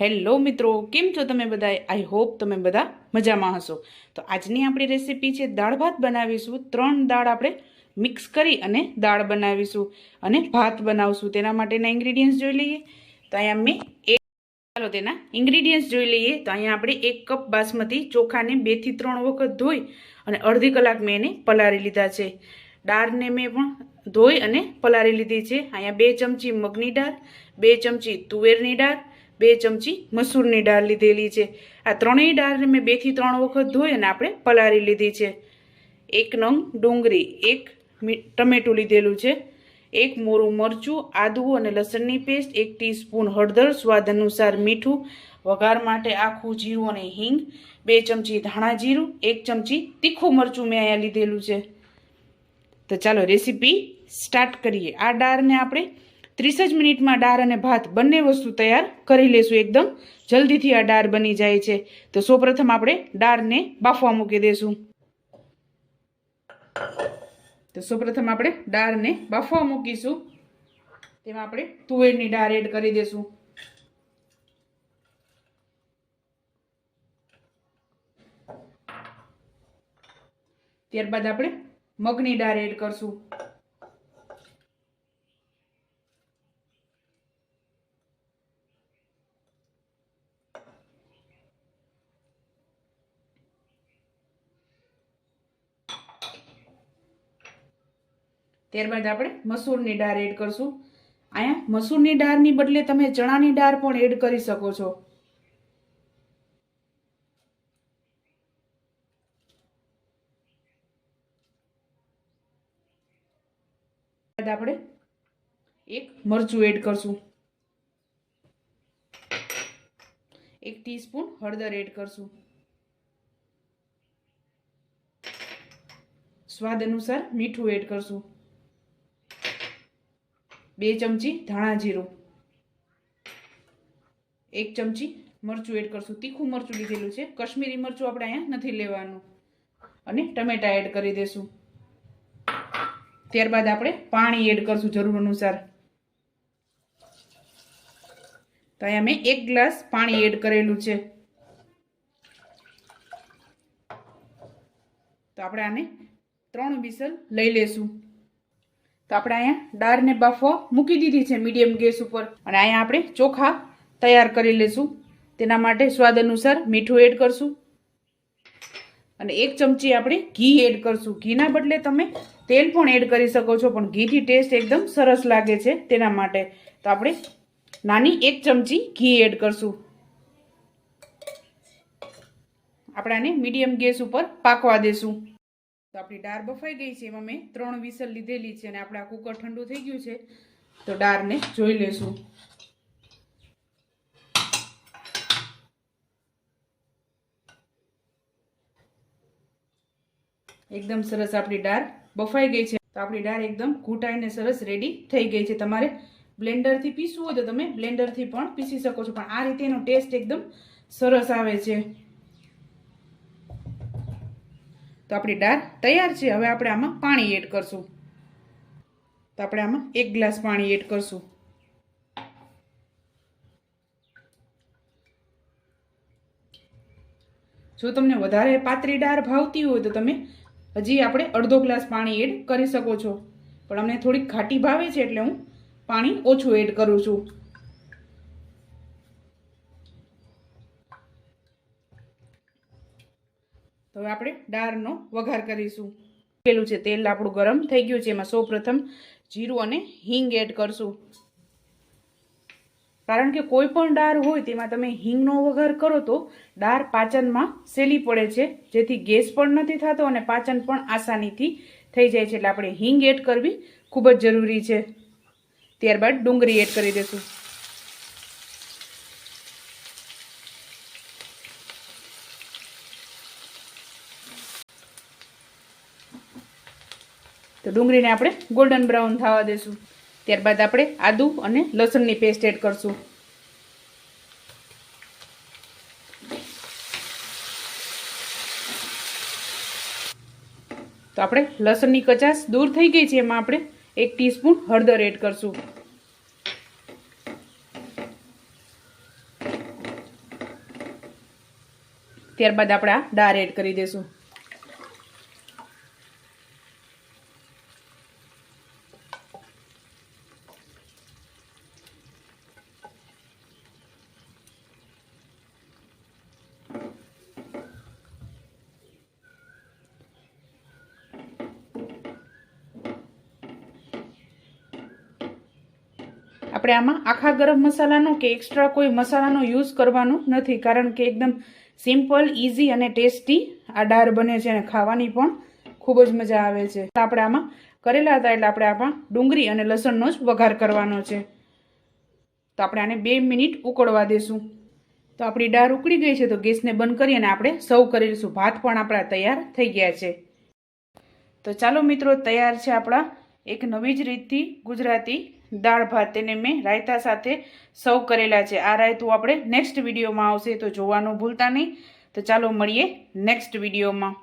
Hello મિત્રો, કેમ છો તમે બધા આઈ હોપ તમે બધા મજામાં હશો. તો આજની આપણી રેસીપી છે દાળ ભાત બનાવીશું. ત્રણ દાળ આપણે મિક્સ કરી અને દાળ બનાવીશું અને ભાત બનાવશું. તેના માટેના ઇન્ગ્રીડિયન્ટ્સ જોઈ લઈએ. તો અહીંયા મેં એક ચાલો તેના ઇન્ગ્રીડિયન્ટ્સ જોઈ લઈએ. તો અહીંયા આપણે એક કપ બાસમતી ચોખાને બેથી ત્રણ વખત ધોઈ અને અડધી કલાક મેં એને પલાળી લીધા છે. દાળને મેં પણ ધોઈ અને પલાળી લીધી છે. અહીંયા બે ચમચી મગની દાળ બે ચમચી તુવેરની દાળ બે ચમચી મસૂરની દાળ લીધેલી છે. આ ત્રણેય દાળને મેં બેથી ત્રણ વખત ધોઈ અને આપણે પલાળી લીધી છે. એક નંગ ડુંગળી, એક ટમેટું લીધેલું છે. એક મોરું મરચું, આદુ અને લસણની પેસ્ટ, એક ટીસ્પૂન હળદર, સ્વાદ અનુસાર મીઠું, વઘાર માટે આખું જીરું અને હિંગ, બે ચમચી ધાણા જીરું, એક ચમચી તીખું મરચું મેં અહીંયા લીધેલું છે. તો ચાલો રેસીપી સ્ટાર્ટ કરીએ. આ દાળને આપણે ત્રીસ જ મિનિટમાં ડાળ અને ભાત બંને વસ્તુ તૈયાર કરી લેશું એકદમ. જલ્દીથી આ ડાળ બની જાય છે. તો સૌપ્રથમ આપણે ડાળને બાફવા મૂકી દઈશું તો સૌપ્રથમ આપણે ડાળને બાફવા મૂકીશું. તેમાં આપણે તુવેરની ડાળ એડ કરી દઈશું ત્યારબાદ આપણે મગની ડાળ એડ કરશું. ત્યારબાદ આપણે મસૂરની દાળ એડ કરશું. અહીંયા મસૂરની દાળની બદલે તમે ચણાની દાળ પણ એડ કરી શકો છો. આપણે એક મરચું એડ કરશું. એક ટીસ્પૂન હળદર એડ કરશું. સ્વાદ અનુસાર મીઠું એડ કરશું. બે ચમચી ધાણા જીરું. એક ચમચી મરચું એડ કરશું. તીખું મરચું લીધેલું છે. કશ્મીરી મરચું આપણે અહીંયા નથી લેવાનું. અને ટમેટા એડ કરી દેશું. ત્યારબાદ આપણે પાણી એડ કરશું જરૂર અનુસાર. તો અહીંયા મેં એક ગ્લાસ પાણી એડ કરેલું છે. તો આપણે આને ત્રણ વિસલ લઈ લેશું. તો આપણે અહીંયા દાળને બાફવા મૂકી દીધી છે મીડિયમ ગેસ ઉપર. અને અહીંયા આપણે ચોખા તૈયાર કરી લેશું. તેના માટે સ્વાદ અનુસાર મીઠું એડ કરશું. અને એક ચમચી આપણે ઘી એડ કરશું. ઘીના બદલે તમે તેલ પણ એડ કરી શકો છો, પણ ઘીથી ટેસ્ટ એકદમ સરસ લાગે છે તેના માટે. તો આપણે નાની એક ચમચી ઘી એડ કરશું. આપણે આને મીડિયમ ગેસ ઉપર પાકવા દેશું. તો આપણી દાળ બફાઈ ગઈ છે. એમાં મેં ત્રણ વિસલ લીધેલી છે અને આપણે આ કુકર ઠંડુ થઈ ગયું છે. તો દાળને જોઈ લેશું. એકદમ સરસ આપણી દાળ બફાઈ ગઈ છે. તો આપણી દાળ એકદમ ઘૂંટાઈને સરસ રેડી થઈ ગઈ છે. તમારે બ્લેન્ડરથી પીસવું હોય તો તમે બ્લેન્ડરથી પણ પીસી શકો છો. પણ આ રીતે એનો ટેસ્ટ એકદમ સરસ આવે છે. તો આપણી દાળ તૈયાર છે. હવે આપણે આમાં પાણી એડ કરશું. તો આપણે આમાં એક ગ્લાસ પાણી એડ કરશું. જો તમને વધારે પાતળી દાળ ભાવતી હોય તો તમે હજી આપણે અડધો ગ્લાસ પાણી એડ કરી શકો છો. પણ અમને થોડીક ઘાટી ભાવે છે એટલે હું પાણી ઓછું એડ કરું છું. તો હવે આપણે દાળનો વઘાર કરીશું. પેલું છે તેલ આપણું ગરમ થઈ ગયું છે, એમાં સૌપ્રથમ જીરું અને હિંગ એડ કરશું. કારણ કે કોઈ પણ દાળ હોય તેમાં તમે હિંગનો વઘાર કરો તો દાળ પાચનમાં સહેલી પડે છે, જેથી ગેસ પણ નથી થતો અને પાચન પણ આસાનીથી થઈ જાય છે. એટલે આપણે હિંગ એડ કરવી ખૂબ જ જરૂરી છે. ત્યારબાદ ડુંગળી એડ કરી દઈશું. તો ડુંગળીને આપણે ગોલ્ડન બ્રાઉન થવા દેશું. ત્યારબાદ આપણે આદુ અને લસણની પેસ્ટ એડ કરશું. તો આપણે લસણની કચાશ દૂર થઈ ગઈ છે, એમાં આપણે એક ટીસ્પૂન હળદર એડ કરશું. ત્યારબાદ આપણે આ દાળ એડ કરી દઈશું આપણે આમાં આખા ગરમ મસાલાનો કે એક્સ્ટ્રા કોઈ મસાલાનો યુઝ કરવાનો નથી, કારણ કે એકદમ સિમ્પલ ઇઝી અને ટેસ્ટી આ દાળ બને છે અને ખાવાની પણ ખૂબ જ મજા આવે છે. આપણે આમાં કરેલા હતા એટલે આપણે આમાં ડુંગળી અને લસણનો જ વઘાર કરવાનો છે. તો આપણે આને બે મિનિટ ઉકળવા દેશું. તો આપણી દાળ ઉકળી ગઈ છે તો ગેસને બંધ કરી અને આપણે સર્વ કરી લઈશું ભાત પણ આપણા તૈયાર થઈ ગયા છે. તો ચાલો મિત્રો, તૈયાર છે આપણા એક નવી જ રીતથી ગુજરાતી દાળ ભાત તેને મેં રાયતા સાથે સર્વ કરેલા છે. આ રાયતું આપણે નેક્સ્ટ વિડીયોમાં આવશે, તો જોવાનું ભૂલતા નહીં. તો ચાલો મળીએ નેક્સ્ટ વિડીયોમાં.